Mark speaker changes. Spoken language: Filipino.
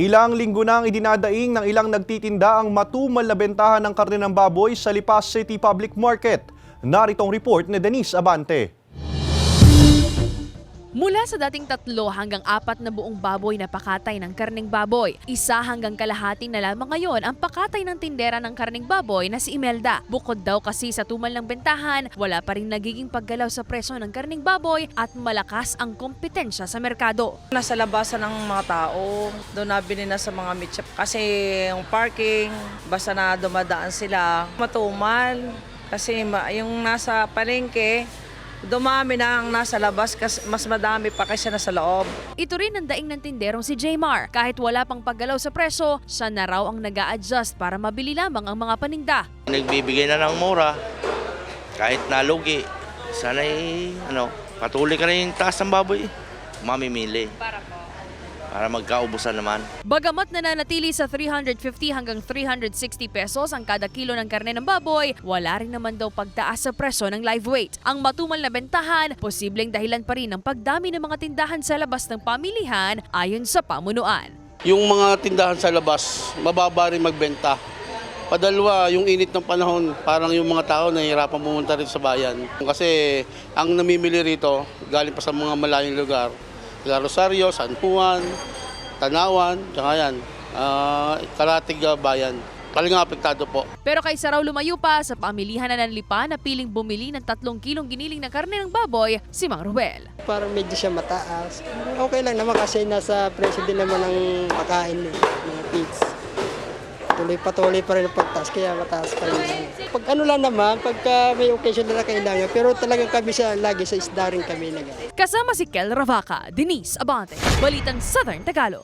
Speaker 1: Ilang linggo nang idinadaing ng ilang nagtitinda ang matumal na bentahan ng karne ng baboy sa Lipas City Public Market. Naritong report ni Denise Abante.
Speaker 2: Mula sa dating tatlo hanggang apat na buong baboy na pakatay ng karning baboy, isa hanggang kalahati na lamang ngayon ang pakatay ng tindera ng karning baboy na si Imelda. Bukod daw kasi sa tumal ng bentahan, wala pa rin nagiging paggalaw sa presyo ng karning baboy at malakas ang kompetensya sa merkado.
Speaker 3: Nasa labasan ng mga tao, doon nabili na sa mga meat shop. Kasi yung parking, basta na dumadaan sila, matumal. Kasi yung nasa palengke, dumami na ang nasa labas kasi mas madami pa kaysa nasa loob.
Speaker 2: Ito rin ang daing ng tinderong si Jmar. Kahit wala pang paggalaw sa presyo, siya na raw ang nag adjust para mabili lamang ang mga paninda.
Speaker 4: Nagbibigay na ng mura, kahit nalugi. Sana'y, ano, patuloy ka rin yung taas ng baboy. Mamimili. Para po? Para magkaubusan naman.
Speaker 2: Bagamat nananatili sa 350 hanggang 360 pesos ang kada kilo ng karne ng baboy, wala rin naman daw pagtaas sa presyo ng live weight. Ang matumal na bentahan, posibleng dahilan pa rin ng pagdami ng mga tindahan sa labas ng pamilihan ayon sa pamunuan.
Speaker 5: Yung mga tindahan sa labas, mababa rin magbenta. Padalwa, yung init ng panahon, parang yung mga tao nahihirapan pumunta rin sa bayan. Kasi ang namimili rito, galing pa sa mga malayong lugar. La Rosario, San Juan, Tanawan, tsaka yan, ah, Karatig ah, Bayan. Talagang apektado po.
Speaker 2: Pero kaysa raw lumayo pa sa pamilihan na ng lipa na piling bumili ng tatlong kilong giniling na karne ng baboy, si Mang Ruel.
Speaker 6: Parang medyo siya mataas. Okay lang naman kasi nasa presyo din naman ng pagkain eh, mga feeds. Tuloy-patuloy pa rin ang pagtaas, kaya mataas pa rin. Pag ano lang naman, pagka may occasion na kailangan, pero talagang kami sa, lagi sa isda rin kami nag
Speaker 2: Kasama si Kel Ravaca, Denise Abante, Balitang Southern Tagalog.